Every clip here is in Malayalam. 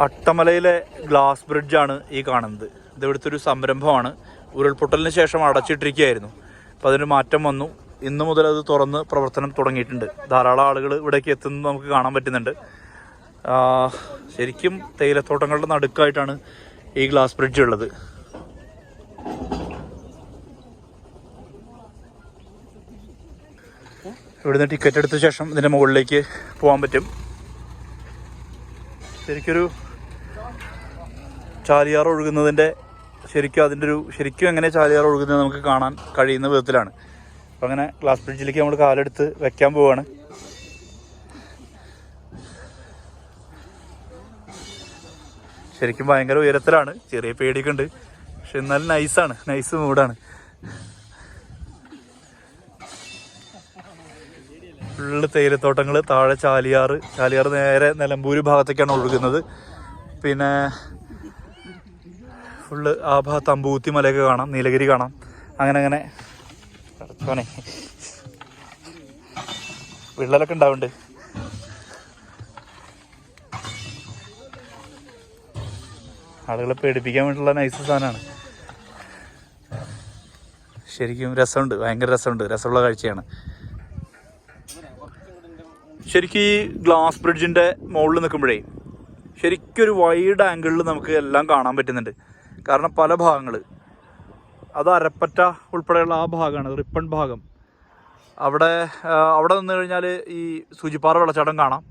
അട്ടമലയിലെ ഗ്ലാസ് ബ്രിഡ്ജാണ് ഈ കാണുന്നത്. ഇത് ഇവിടുത്തെ ഒരു സംരംഭമാണ്. ഉരുൾപൊട്ടലിന് ശേഷം അടച്ചിട്ടിരിക്കുകയായിരുന്നു. അപ്പോൾ അതിന് മാറ്റം വന്നു. ഇന്ന് മുതൽ അത് തുറന്ന് പ്രവർത്തനം തുടങ്ങിയിട്ടുണ്ട്. ധാരാളം ആളുകൾ ഇവിടേക്ക് എത്തുന്നത് നമുക്ക് കാണാൻ പറ്റുന്നുണ്ട്. ശരിക്കും തേയിലത്തോട്ടങ്ങളുടെ നടുക്കായിട്ടാണ് ഈ ഗ്ലാസ് ബ്രിഡ്ജ് ഉള്ളത്. ഇവിടുന്ന് ടിക്കറ്റ് എടുത്ത ശേഷം ഇതിന്റെ മുകളിലേക്ക് പോകാൻ പറ്റും. ശരിക്കൊരു ചാലിയാർ ഒഴുകുന്നതിന്റെ ശരിക്കും അതിന്റെ ഒരു ശരിക്കും എങ്ങനെ ചാലിയാർ ഒഴുകുന്നത് നമുക്ക് കാണാൻ കഴിയുന്ന വിധത്തിലാണ്. അപ്പം അങ്ങനെ ഗ്ലാസ് ബ്രിഡ്ജിലേക്ക് നമ്മൾ കാലെടുത്ത് വെക്കാൻ പോവുകയാണ് ശരിക്കും ഭയങ്കര ഉയരത്തിലാണ്. ചെറിയ പേടിയൊക്കെ ഉണ്ട്. പക്ഷെ എന്നാലും നൈസാണ് നൈസ് മൂടാണ് ഫുള്ള് തേയിലത്തോട്ടങ്ങൾ താഴെ ചാലിയാറ്. ചാലിയാറ് നേരെ നിലമ്പൂര് ഭാഗത്തേക്കാണ് ഒഴുകുന്നത്. പിന്നെ ഫുള്ള് ആ ഭാഗത്ത് അമ്പൂത്തി മലയൊക്കെ കാണാം നീലഗിരി കാണാം. അങ്ങനെ അങ്ങനെ. പടച്ചോനെ വിള്ളലൊക്കെ ഉണ്ടാവുന്നുണ്ട്. ആളുകളെ പേടിപ്പിക്കാൻ വേണ്ടിയിട്ടുള്ള നൈസ് സാധനമാണ്. ശരിക്കും രസമുണ്ട് ഭയങ്കര രസമുണ്ട് രസമുള്ള കാഴ്ചയാണ്. ശരിക്കും ഈ ഗ്ലാസ് ബ്രിഡ്ജിന്റെ മുകളിൽ നിൽക്കുമ്പോഴേ ശരിക്കും ഒരു വൈഡ് ആംഗിളിൽ നമുക്ക് എല്ലാം കാണാൻ പറ്റുന്നുണ്ട്. കാരണം പല ഭാഗങ്ങൾ അത് അരപ്പറ്റ ഉൾപ്പെടെയുള്ള ആ ഭാഗമാണ് റിപ്പൺ ഭാഗം. അവിടെ അവിടെ നിന്ന് കഴിഞ്ഞാൽ ഈ സൂചിപ്പാറ വെള്ളച്ചാട്ടം കാണാം.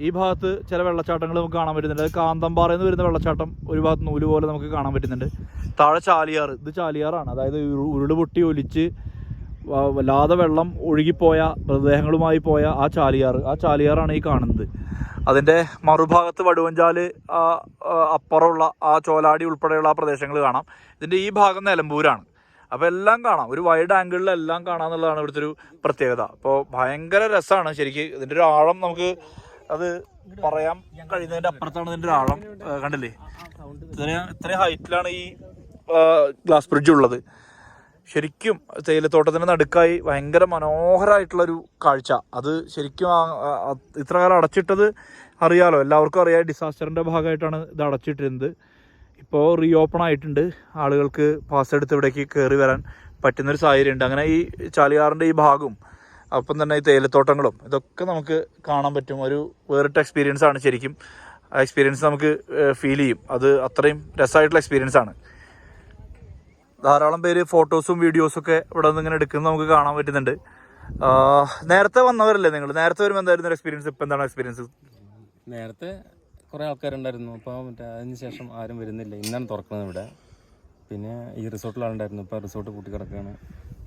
ഈ ഭാഗത്ത് ചില വെള്ളച്ചാട്ടങ്ങൾ നമുക്ക് കാണാൻ പറ്റുന്നുണ്ട്. അത് കാന്തമ്പാറയിൽ നിന്ന് വരുന്ന വെള്ളച്ചാട്ടം ഒരു ഭാഗത്ത് നൂൽ പോലെ നമുക്ക് കാണാൻ പറ്റുന്നുണ്ട്. താഴെ ചാലിയാർ ഇത് ചാലിയാറാണ്. അതായത് ഉരുൾ പൊട്ടി ഒലിച്ച് വല്ലാതെ വെള്ളം ഒഴുകിപ്പോയ മൃതദേഹങ്ങളുമായി പോയ ആ ചാലിയാർ ആ ചാലിയാറാണ് ഈ കാണുന്നത്. അതിന്റെ മറുഭാഗത്ത് വടുവഞ്ചാൽ അപ്പുറമുള്ള ആ ചോലാടി ഉൾപ്പെടെയുള്ള ആ പ്രദേശങ്ങൾ കാണാം. ഇതിന്റെ ഈ ഭാഗം നിലമ്പൂരാണ്. അപ്പോൾ എല്ലാം കാണാം. ഒരു വൈഡ് ആംഗിളിൽ എല്ലാം കാണാന്നുള്ളതാണ് ഇവിടുത്തെ ഒരു പ്രത്യേകത. അപ്പോൾ ഭയങ്കര രസമാണ് ശരിക്ക്. ഇതിന്റെ ഒരു ആഴം നമുക്ക് അത് പറയാൻ കഴിയുന്നതിന്റെ അപ്പുറത്താണ് ഇതിന്റെ ആഴം. കണ്ടില്ലേ? ഇത്രയും ഇത്രയും ഹൈറ്റിലാണ് ഈ ഗ്ലാസ് ബ്രിഡ്ജ് ഉള്ളത്. ശരിക്കും തേയിലത്തോട്ടത്തിന് നടുക്കായി ഭയങ്കര മനോഹരമായിട്ടുള്ളൊരു കാഴ്ച. അത് ശരിക്കും ഇത്ര കാലം അടച്ചിട്ടത് അറിയാലോ. എല്ലാവർക്കും അറിയാം ഡിസാസ്റ്ററിന്റെ ഭാഗമായിട്ടാണ് ഇത് അടച്ചിട്ടിരുന്നത്. ഇപ്പോൾ റീ ഓപ്പൺ ആയിട്ടുണ്ട്. ആളുകൾക്ക് പാസ് എടുത്ത് ഇവിടേക്ക് കയറി വരാൻ പറ്റുന്നൊരു സാഹചര്യമുണ്ട്. അങ്ങനെ ഈ ചാലിയാറിന്റെ ഈ ഭാഗവും അപ്പം തന്നെ ഈ തേയിലത്തോട്ടങ്ങളും ഇതൊക്കെ നമുക്ക് കാണാൻ പറ്റും. ഒരു വേറിട്ട എക്സ്പീരിയൻസ് ആണ് ശരിക്കും. ആ എക്സ്പീരിയൻസ് നമുക്ക് ഫീൽ ചെയ്യും. അത് അത്രയും രസമായിട്ടുള്ള എക്സ്പീരിയൻസ് ആണ്. ധാരാളം പേര് ഫോട്ടോസും വീഡിയോസും ഒക്കെ ഇവിടെ നിന്ന് ഇങ്ങനെ എടുക്കുന്നത് നമുക്ക് കാണാൻ പറ്റുന്നുണ്ട്. നേരത്തെ വന്നവരല്ലേ നിങ്ങൾ? നേരത്തെ വരുമ്പോൾ എന്തായിരുന്നു എക്സ്പീരിയൻസ് ഇപ്പം എന്താണ് എക്സ്പീരിയൻസ് നേരത്തെ കുറേ ആൾക്കാരുണ്ടായിരുന്നു. അപ്പോൾ മറ്റേ അതിന് ശേഷം ആരും വരുന്നില്ല. ഇന്നാണ് തുറക്കുന്നത് ഇവിടെ. പിന്നെ ഈ റിസോർട്ടിലാണ് ഉണ്ടായിരുന്നു ഇപ്പോൾ റിസോർട്ട് കൂട്ടി കിടക്കുകയാണ്.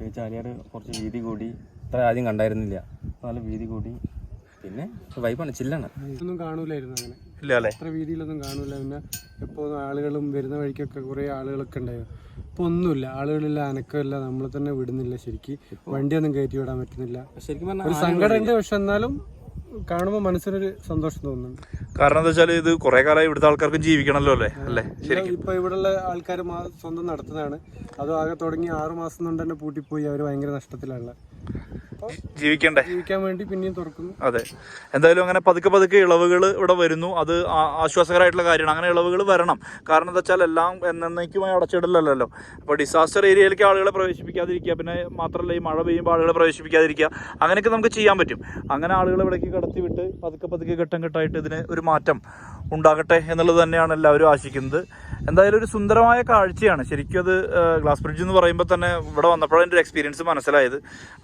ഈ ചാലിയാർ കുറച്ച് വീതി കൂടി. ഇത്ര ആദ്യം കണ്ടായിരുന്നില്ല. നല്ല വീതി കൂടി. പിന്നെ വൈബാണ് ചില്ലാണ് ഒന്നും കാണൂലായിരുന്നു അങ്ങനെ. ഇല്ല അല്ലേ? ഇത്ര വീതിയിലൊന്നും കാണൂല. പിന്നെ എപ്പോഴും ആളുകളും വരുന്ന വഴിക്കൊക്കെ കുറേ ആളുകളൊക്കെ ഉണ്ടായിരുന്നു ഇപ്പൊ ഒന്നുമില്ല ആളുകളില്ല അനക്കമില്ല നമ്മൾ തന്നെ വിടുന്നില്ല ശരിക്ക്. വണ്ടിയൊന്നും കയറ്റി വിടാൻ പറ്റുന്നില്ല. ശരിക്കും ഒരു സങ്കടമുണ്ട് പക്ഷെ എന്നാലും കാണുമ്പോൾ മനസ്സിനൊരു സന്തോഷം തോന്നുന്നുണ്ട്. കാരണം എന്താ വെച്ചാൽ ഇത് കുറെ കാലമായി ഇവിടുത്തെ ആൾക്കാർക്കും ജീവിക്കണല്ലോ അല്ലേ? അല്ലേ? ശരിക്കും. ഇപ്പൊ ഇവിടെയുള്ള ആൾക്കാർ സ്വന്തം നടത്തുന്നതാണ്. അത് ആകെ തുടങ്ങി ആറു മാസം കൊണ്ട് തന്നെ പൂട്ടിപ്പോയി. അവർ ഭയങ്കര നഷ്ടത്തിലുള്ള ജീവിക്കണ്ടേ? ജീവിക്കാൻ വേണ്ടി പിന്നെയും തുറക്കുന്നു. അതെ. എന്തായാലും അങ്ങനെ പതുക്കെ പതുക്കെ ഇളവുകൾ ഇവിടെ വരുന്നു. അത് ആശ്വാസകരമായിട്ടുള്ള കാര്യമാണ്. അങ്ങനെ ഇളവുകൾ വരണം. കാരണം എന്താ വെച്ചാൽ എല്ലാം എന്നേക്കുമായി അടച്ചിടലല്ലോ അപ്പോൾ ഡിസാസ്റ്റർ ഏരിയയിലേക്ക് ആളുകളെ പ്രവേശിപ്പിക്കാതിരിക്കുക പിന്നെ മാത്രമല്ല ഈ മഴ പെയ്യുമ്പോൾ ആളുകളെ പ്രവേശിപ്പിക്കാതിരിക്കുക അങ്ങനെയൊക്കെ നമുക്ക് ചെയ്യാൻ പറ്റും. അങ്ങനെ ആളുകളെ ഇവിടേക്ക് കടത്തിവിട്ട് പതുക്കെ പതുക്കെ ഘട്ടം ഘട്ടമായിട്ട് ഇതിന് ഒരു മാറ്റം ഉണ്ടാകട്ടെ എന്നുള്ളത് തന്നെയാണ് എല്ലാവരും ആശിക്കുന്നത്. എന്തായാലും ഒരു സുന്ദരമായ കാഴ്ചയാണ്. ശരിക്കും അത് ഗ്ലാസ് ബ്രിഡ്ജ് എന്ന് പറയുമ്പോൾ തന്നെ ഇവിടെ വന്നപ്പോഴാണ് എന്റെ ഒരു എക്സ്പീരിയൻസ് മനസ്സിലായത്.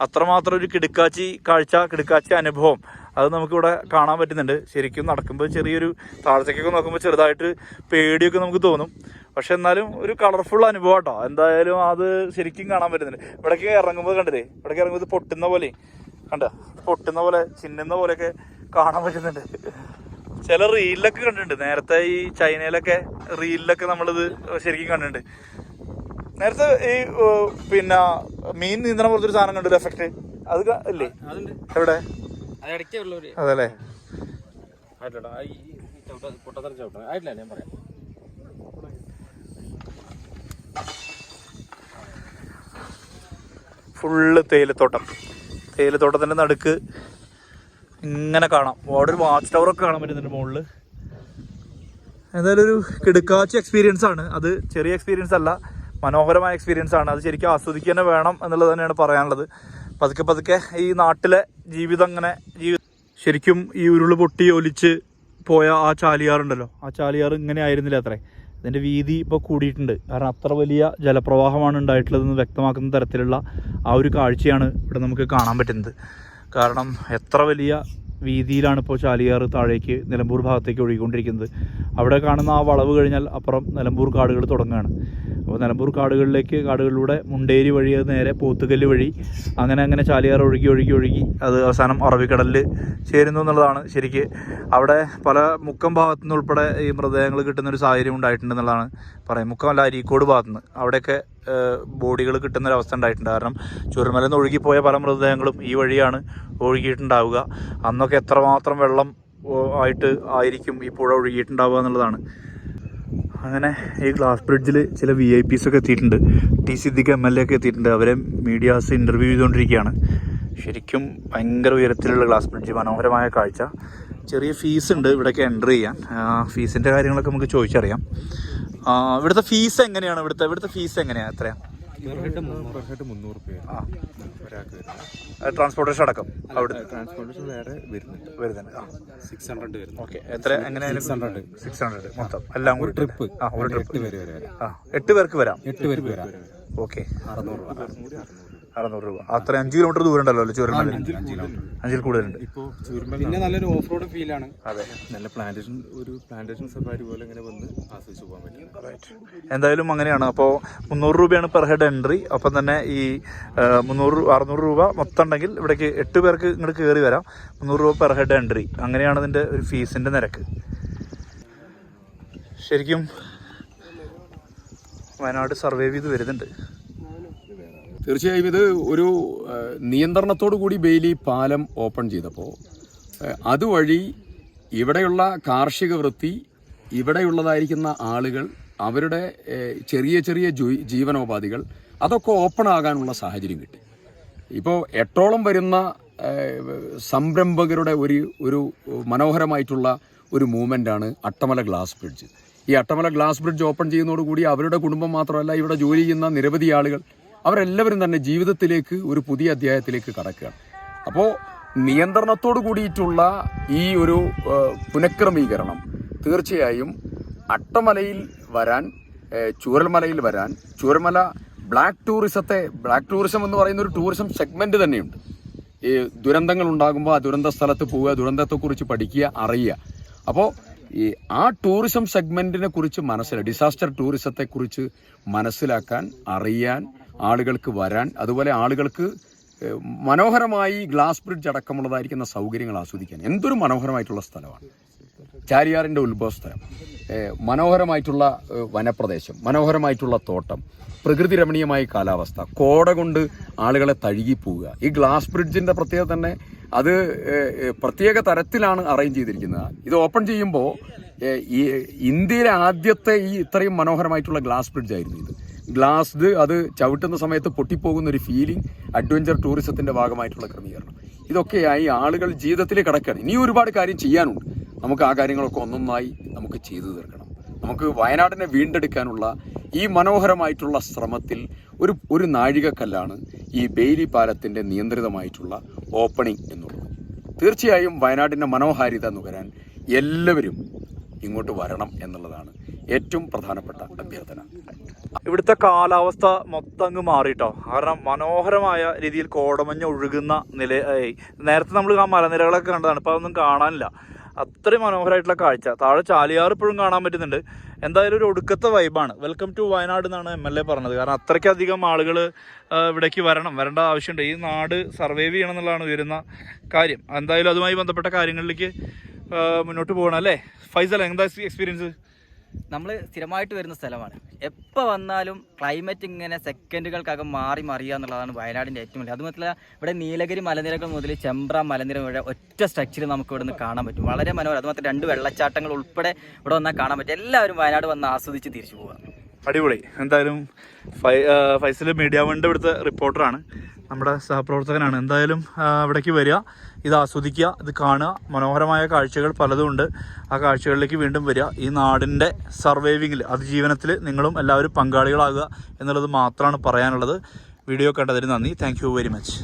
അത്രമാത്രം ഒരു കിടുക്കാച്ചി കാഴ്ച കിടുക്കാച്ചി അനുഭവം അത് നമുക്കിവിടെ കാണാൻ പറ്റുന്നുണ്ട്. ശരിക്കും നടക്കുമ്പോൾ ചെറിയൊരു താഴ്ചയ്ക്കൊക്കെ നോക്കുമ്പോൾ ചെറുതായിട്ട് പേടിയൊക്കെ നമുക്ക് തോന്നും. പക്ഷെ എന്നാലും ഒരു കളർഫുൾ അനുഭവം കേട്ടോ എന്തായാലും അത് ശരിക്കും കാണാൻ പറ്റുന്നുണ്ട്. ഇവിടേക്ക് ഇറങ്ങുമ്പോൾ കണ്ടില്ലേ? ഇവിടേക്ക് ഇറങ്ങുമ്പോൾ പൊട്ടുന്ന പോലെ കണ്ട? പൊട്ടുന്ന പോലെ ചിന്നുന്ന പോലെയൊക്കെ കാണാൻ പറ്റുന്നുണ്ട്. ചില റീലിലൊക്കെ കണ്ടിട്ടുണ്ട്. നേരത്തെ ഈ ചൈനയിലൊക്കെ റീലിലൊക്കെ നമ്മളിത് ശരിക്കും കണ്ടിട്ടുണ്ട്. നേരത്തെ ഈ പിന്നെ മീൻ നീന്തണ പോലത്തെ ഒരു സാധനം കണ്ടൊരു എഫക്റ്റ് അത് അല്ലേ ഇല്ലേ? എവിടെ? അതല്ലേ? ഫുള്ള് തേയിലത്തോട്ടം. തേയിലത്തോട്ടത്തിന്റെ നടുക്ക് ഇങ്ങനെ കാണാം. അവിടെ ഒരു വാച്ച് ടവർ ഒക്കെ കാണാൻ പറ്റുന്നുണ്ട് മുകളിൽ എന്തായാലും ഒരു കിടുക്കാച്ച എക്സ്പീരിയൻസ് ആണ്. അത് ചെറിയ എക്സ്പീരിയൻസ് അല്ല മനോഹരമായ എക്സ്പീരിയൻസ് ആണ്. അത് ശരിക്കും ആസ്വദിക്കുക തന്നെ വേണം എന്നുള്ളത് തന്നെയാണ് പറയാനുള്ളത്. പതുക്കെ പതുക്കെ ഈ നാട്ടിലെ ജീവിതം അങ്ങനെ ജീവി ശരിക്കും ഈ ഉരുൾ പൊട്ടി ഒലിച്ച് പോയ ആ ചാലിയാറുണ്ടല്ലോ ആ ചാലിയാർ ഇങ്ങനെ ആയിരുന്നില്ല അത്രേ. ഇതിന്റെ വീതി ഇപ്പോൾ കൂടിയിട്ടുണ്ട്. കാരണം അത്ര വലിയ ജലപ്രവാഹമാണ് ഉണ്ടായിട്ടുള്ളതെന്ന് വ്യക്തമാക്കുന്ന തരത്തിലുള്ള ആ ഒരു കാഴ്ചയാണ് ഇവിടെ നമുക്ക് കാണാൻ പറ്റുന്നത്. കാരണം എത്ര വലിയ വീതിയിലാണ് ഇപ്പോൾ ചാലിയാർ താഴേക്ക് നിലമ്പൂർ ഭാഗത്തേക്ക് ഒഴുകിക്കൊണ്ടിരിക്കുന്നത്? അവിടെ കാണുന്ന ആ വളവ് കഴിഞ്ഞാൽ അപ്പുറം നിലമ്പൂർ കാടുകൾ തുടങ്ങുകയാണ്. അപ്പോൾ നിലമ്പൂർ കാടുകളിലേക്ക് കാടുകളിലൂടെ മുണ്ടേരി വഴി അത് നേരെ പോത്തുകല്ല് വഴി അങ്ങനെ അങ്ങനെ ചാലിയാർ ഒഴുകി ഒഴുകി ഒഴുകി അത് അവസാനം അറബിക്കടലിൽ ചേരുന്നു എന്നുള്ളതാണ് ശരിക്ക്. അവിടെ പല മുക്കം ഭാഗത്തു ഉൾപ്പെടെ ഈ മൃതദേഹങ്ങൾ കിട്ടുന്ന ഒരു സാഹചര്യം ഉണ്ടായിട്ടുണ്ട് എന്നുള്ളതാണ് പറയും മുക്കമല്ല അരീക്കോട് ഭാഗത്തു നിന്ന് അവിടെയൊക്കെ ബോഡികൾ കിട്ടുന്ന അവസ്ഥ ഉണ്ടായിട്ടുണ്ട്. കാരണം ചുരുമലയിൽ നിന്ന് ഒഴുകിപ്പോയ പല മൃതദേഹങ്ങളും ഈ വഴിയാണ് ഒഴുകിയിട്ടുണ്ടാവുക. അന്നൊക്കെ എത്രമാത്രം വെള്ളം ആയിട്ട് ആയിരിക്കും ഈ പുഴ ഒഴുകിയിട്ടുണ്ടാവുക എന്നുള്ളതാണ്. അങ്ങനെ ഈ ഗ്ലാസ് ബ്രിഡ്ജിൽ ചില വി ഐ പീസ് ഒക്കെ എത്തിയിട്ടുണ്ട്. T Siddique M L A ഒക്കെ എത്തിയിട്ടുണ്ട്. അവരെ മീഡിയാസ് ഇന്റർവ്യൂ ചെയ്തുകൊണ്ടിരിക്കുകയാണ്. ശരിക്കും ഭയങ്കര ഉയരത്തിലുള്ള ഗ്ലാസ് ബ്രിഡ്ജ് മനോഹരമായ കാഴ്ച. ചെറിയ ഫീസ് ഉണ്ട് ഇവിടേക്ക് എന്റർ ചെയ്യാൻ. ഫീസിന്റെ കാര്യങ്ങളൊക്കെ നമുക്ക് ചോദിച്ചറിയാം. ഇവിടുത്തെ ഫീസ് എങ്ങനെയാണ്? ഇവിടുത്തെ ഇവിടുത്തെ ഫീസ് എങ്ങനെയാണ് എത്രയാണ് പെർ ഹെഡ് മുന്നൂറ് ആ ഒരാൾക്ക് ട്രാൻസ്പോർട്ടേഷൻ അടക്കം. അവിടെ ട്രാൻസ്പോർട്ടേഷൻ വേറെ വരുന്നുണ്ട്. വരുന്നുണ്ട്. ആ. സിക്സ് ഹൺഡ്രഡ് വരുന്നു. ഓക്കെ. എത്ര? സിക്സ് ഹൺഡ്രഡ് സിക്സ് ഹൺഡ്രഡ് മൊത്തം. എല്ലാം കൂടി. ട്രിപ്പ് ആ ഒരു എട്ട് ട്രിപ്പ് പേര് വരെ. ആ എട്ട് പേർക്ക് വരാം. എട്ട് പേർക്ക് വരാം. ഓക്കെ. അറുന്നൂറ് രൂപ. അറുന്നൂറ് രൂപ. അത്ര അഞ്ച് കിലോമീറ്റർ ദൂരം ഉണ്ടല്ലോ അല്ലെ? ചുരമല അഞ്ചിൽ കൂടുതലുണ്ട്. ഇപ്പോൾ പിന്നെ നല്ലൊരു ഓഫ് റോഡ് ഫീലാണ് അതെ. നല്ല പ്ലാന്റേഷൻ ഒരു പ്ലാന്റേഷൻ സഫാരി പോലെ ഇങ്ങനെ വന്ന് ആസ്വദിച്ച് പോകാൻ പറ്റും. എന്തായാലും അങ്ങനെയാണ്. അപ്പോൾ മുന്നൂറ് രൂപയാണ് പെർ ഹെഡ് എൻട്രി അപ്പം തന്നെ ഈ മുന്നൂറ് അറുന്നൂറ് രൂപ മൊത്തം ഉണ്ടെങ്കിൽ ഇവിടേക്ക് എട്ട് പേർക്ക് ഇങ്ങോട്ട് കയറി വരാം. മുന്നൂറ് രൂപ പെർ ഹെഡ് എൻട്രി അങ്ങനെയാണ് ഇതിന്റെ ഒരു ഫീസിന്റെ നിരക്ക്. ശരിക്കും വയനാട് സർവേ ചെയ്ത് വരുന്നുണ്ട്. തീർച്ചയായും ഇത് ഒരു നിയന്ത്രണത്തോടു കൂടി ബെയിലി പാലം ഓപ്പൺ ചെയ്തപ്പോൾ അതുവഴി ഇവിടെയുള്ള കാർഷിക വൃത്തി ഇവിടെയുള്ളതായിരിക്കുന്ന ആളുകൾ അവരുടെ ചെറിയ ചെറിയ ജീവനോപാധികൾ അതൊക്കെ ഓപ്പൺ ആകാനുള്ള സാഹചര്യം കിട്ടി. ഇപ്പോൾ എട്ടോളം വരുന്ന സംരംഭകരുടെ ഒരു ഒരു മനോഹരമായിട്ടുള്ള ഒരു മൂവ്മെന്റാണ് അട്ടമല ഗ്ലാസ് ബ്രിഡ്ജ്. ഈ അട്ടമല ഗ്ലാസ് ബ്രിഡ്ജ് ഓപ്പൺ ചെയ്യുന്നതോടുകൂടി അവരുടെ കുടുംബം മാത്രമല്ല ഇവിടെ ജോലി ചെയ്യുന്ന നിരവധി ആളുകൾ അവരെല്ലാവരും തന്നെ ജീവിതത്തിലേക്ക് ഒരു പുതിയ അധ്യായത്തിലേക്ക് കടക്കുകയാണ്. അപ്പോൾ നിയന്ത്രണത്തോട് കൂടിയിട്ടുള്ള ഈ ഒരു പുനഃക്രമീകരണം തീർച്ചയായും അട്ടമലയിൽ വരാൻ ചൂരൽമലയിൽ വരാൻ ചൂരൽമല ബ്ലാക്ക് ടൂറിസത്തെ ബ്ലാക്ക് ടൂറിസം എന്ന് പറയുന്ന ഒരു ടൂറിസം സെഗ്മെന്റ് തന്നെയുണ്ട്. ഈ ദുരന്തങ്ങൾ ഉണ്ടാകുമ്പോൾ ആ ദുരന്ത സ്ഥലത്ത് പോവുക ദുരന്തത്തെക്കുറിച്ച് പഠിക്കുക അറിയുക. അപ്പോൾ ഈ ആ ടൂറിസം സെഗ്മെന്റിനെ കുറിച്ച് മനസ്സിലാക്കുക ഡിസാസ്റ്റർ ടൂറിസത്തെക്കുറിച്ച് മനസ്സിലാക്കാൻ അറിയാൻ ആളുകൾക്ക് വരാൻ അതുപോലെ ആളുകൾക്ക് മനോഹരമായി ഗ്ലാസ് ബ്രിഡ്ജ് അടക്കമുള്ളതായിരിക്കുന്ന സൗകര്യങ്ങൾ ആസ്വദിക്കാൻ എന്തൊരു മനോഹരമായിട്ടുള്ള സ്ഥലമാണ്. ചാരിയാറിന്റെ ഉത്ഭവസ്ഥലം. മനോഹരമായിട്ടുള്ള വനപ്രദേശം മനോഹരമായിട്ടുള്ള തോട്ടം പ്രകൃതി രമണീയമായ കാലാവസ്ഥ കോട കൊണ്ട് ആളുകളെ തഴുകി പോവുക ഈ ഗ്ലാസ് ബ്രിഡ്ജിന്റെ പ്രത്യേകത തന്നെ അത് പ്രത്യേക തരത്തിലാണ് അറേഞ്ച് ചെയ്തിരിക്കുന്നത്. ഇത് ഓപ്പൺ ചെയ്യുമ്പോൾ ഈ ഇന്ത്യയിലെ ആദ്യത്തെ ഈ ഇത്രയും മനോഹരമായിട്ടുള്ള ഗ്ലാസ് ബ്രിഡ്ജ് ആയിരുന്നു ഇത്. ഗ്ലാസ്ഡ് അത് ചവിട്ടുന്ന സമയത്ത് പൊട്ടിപ്പോകുന്ന ഒരു ഫീലിംഗ് അഡ്വഞ്ചർ ടൂറിസത്തിന്റെ ഭാഗമായിട്ടുള്ള ക്രമീകരണം. ഇതൊക്കെയായി ആളുകൾ ജീവിതത്തിൽ കിടക്കണം ഇനിയും ഒരുപാട് കാര്യം ചെയ്യാനുണ്ട്. നമുക്ക് ആ കാര്യങ്ങളൊക്കെ ഒന്നൊന്നായി നമുക്ക് ചെയ്തു തീർക്കണം. നമുക്ക് വയനാടിനെ വീണ്ടെടുക്കാനുള്ള ഈ മനോഹരമായിട്ടുള്ള ശ്രമത്തിൽ ഒരു ഒരു നാഴികക്കല്ലാണ് ഈ ബെയിലി പാലത്തിന്റെ നിയന്ത്രിതമായിട്ടുള്ള ഓപ്പണിംഗ് എന്നുള്ളത്. തീർച്ചയായും വയനാടിന്റെ മനോഹാരിത നുകരാൻ എല്ലാവരും ഇങ്ങോട്ട് വരണം എന്നുള്ളതാണ് ഏറ്റവും പ്രധാനപ്പെട്ട അഭ്യർത്ഥന. ഇവിടുത്തെ കാലാവസ്ഥ മൊത്തം അങ്ങ് മാറിയിട്ടോ കാരണം മനോഹരമായ രീതിയിൽ കോടമഞ്ഞ് ഒഴുകുന്ന നില നേരത്തെ നമ്മൾ ആ മലനിരകളൊക്കെ കണ്ടതാണ്. ഇപ്പോൾ അതൊന്നും കാണാനില്ല. അത്രയും മനോഹരമായിട്ടുള്ള കാഴ്ച. താഴെ ചാലിയാർ ഇപ്പോഴും കാണാൻ പറ്റുന്നുണ്ട്. എന്തായാലും ഒരു ഒടുക്കത്തെ വൈബാണ് വെൽക്കം ടു വയനാട് എന്നാണ് എം എൽ എ പറഞ്ഞത്. കാരണം അത്രയ്ക്കധികം ആളുകൾ ഇവിടേക്ക് വരണം. വരേണ്ട ആവശ്യമുണ്ട്. ഈ നാട് സർവൈവ് ചെയ്യണം എന്നുള്ളതാണ് ഉയരുന്ന കാര്യം. എന്തായാലും അതുമായി ബന്ധപ്പെട്ട കാര്യങ്ങളിലേക്ക് മുന്നോട്ട് പോകണം അല്ലേ? ഫൈസൽ എന്താ എക്സ്പീരിയൻസ് നമ്മൾ സ്ഥിരമായിട്ട് വരുന്ന സ്ഥലമാണ്. എപ്പോൾ വന്നാലും ക്ലൈമറ്റ് ഇങ്ങനെ സെക്കൻഡുകൾക്കകം മാറി മറിയുക എന്നുള്ളതാണ് വയനാടിന്റെ ഏറ്റവും വലിയ അതുമാത്രമല്ല ഇവിടെ നീലഗിരി മലനിരകൾ മുതൽ ചെമ്പ്ര മലനിര വരെ ഒറ്റ സ്ട്രക്ചർ നമുക്ക് ഇവിടെ നിന്ന് കാണാൻ പറ്റും. വളരെ മനോഹരം. അതുമാത്രം രണ്ട് വെള്ളച്ചാട്ടങ്ങൾ ഉൾപ്പെടെ ഇവിടെ വന്നാൽ കാണാൻ പറ്റും. എല്ലാവരും വയനാട് വന്ന് ആസ്വദിച്ച് തിരിച്ചു പോവുക. അടിപൊളി. എന്തായാലും ഫൈ ഫൈസൽ മീഡിയ വണ്ട് ഇവിടുത്തെ റിപ്പോർട്ടറാണ്. നമ്മുടെ സഹപ്രവർത്തകനാണ്. എന്തായാലും അവിടേക്ക് വരിക ഇത് ആസ്വദിക്കുക ഇത് കാണുക. മനോഹരമായ കാഴ്ചകൾ പലതും ഉണ്ട്. ആ കാഴ്ചകളിലേക്ക് വീണ്ടും വരിക. ഈ നാടിന്റെ സർവൈവിങ്ങിൽ അതിജീവനത്തിൽ നിങ്ങളും എല്ലാവരും പങ്കാളികളാകുക എന്നുള്ളത് മാത്രമാണ് പറയാനുള്ളത്. വീഡിയോ കണ്ടതിന് നന്ദി. Thank very much